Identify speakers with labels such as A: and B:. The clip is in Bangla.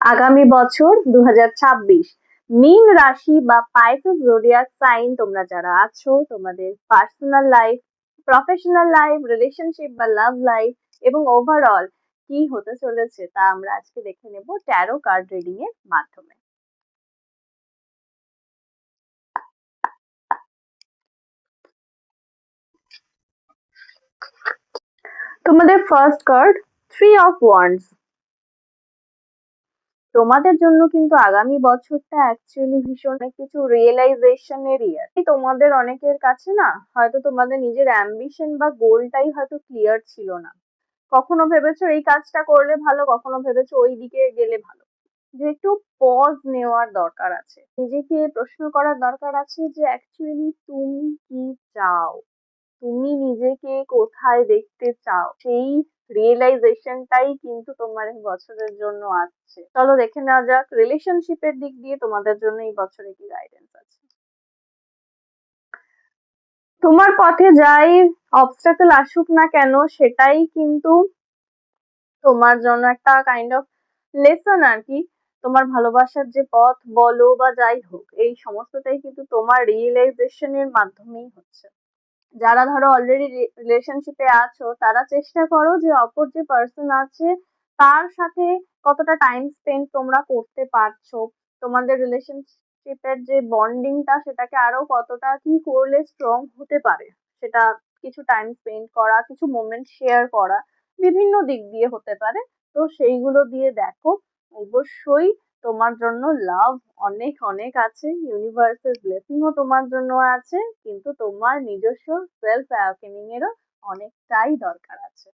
A: আগামী বছর দু মীন রাশি বা পাইসেস জোডিয়াক সাইন তোমরা যারা আছো, তোমাদের personal life professional life relationship বা লাভ লাইফ এবং ওভারঅল কি হতে চলেছে তা আমরা আজকে দেখে নেব ট্যারো কার্ড রিডিং এর মাধ্যমে। তোমাদের first card three of wands তোমাদের জন্য কিন্তু আগামী বছরটা অ্যাকচুয়ালি ভীষণ কিছু রিয়েলাইজেশন এর ইয়ার তোমাদের অনেকের কাছে না, হয়তো তোমাদের নিজের অ্যাম্বিশন বা গোলটাই হয়তো ক্লিয়ার ছিল না। কখনো ভেবেছো এই কাজটা করলে ভালো, কখনো ভেবেছো ওই দিকে গেলে ভালো। যে একটু পজ নেওয়ার দরকার আছে। নিজেকে প্রশ্ন করার দরকার আছে যে অ্যাকচুয়ালি তুমি কি চাও? তুমি নিজেকে কোথায় দেখতে চাও? সেই রিয়েলাইজেশনটাই কিন্তু তোমার এই বছরের জন্য আসছে। চলো দেখে নেওয়া যাক রিলেশনশিপের দিক দিয়ে তোমাদের জন্য এই বছরে কি গাইডেন্স আছে। তোমার পথে যাই অবস্টাকেল আসুক না কেন, সেটাই কিন্তু তোমার জন্য একটা কাইন্ড অফ লেসন আর কি। তোমার ভালোবাসার যে পথ, বলো বা যাই হোক, এই সমস্তটাই কিন্তু তোমার রিয়েলাইজেশনের মাধ্যমেই হচ্ছে। যারা ধরো অলরেডি রিলেশনশিপে আছো, তারা চেষ্টা করো যে অপর যে পার্সন আছে, তার সাথে কতটা টাইম স্পেন্ড তোমরা করতে পারছ। তোমাদের রিলেশনশিপের যে বন্ডিংটা সেটাকে আরও কতটা কি করলে স্ট্রং হতে পারে। সেটা কিছু টাইম স্পেন্ড করা, কিছু মোমেন্ট শেয়ার করা, বিভিন্ন দিক দিয়ে হতে পারে। তো সেইগুলো দিয়ে দেখো। অবশ্যই তোমার জন্য লাভ অনেক অনেক আছে। ইউনিভার্সের ব্লেসিংও তোমার জন্য আছে। কিন্তু তোমার নিজস্ব সেলফ অ্যাওয়াকেনিং এরও অনেকটাই দরকার আছে।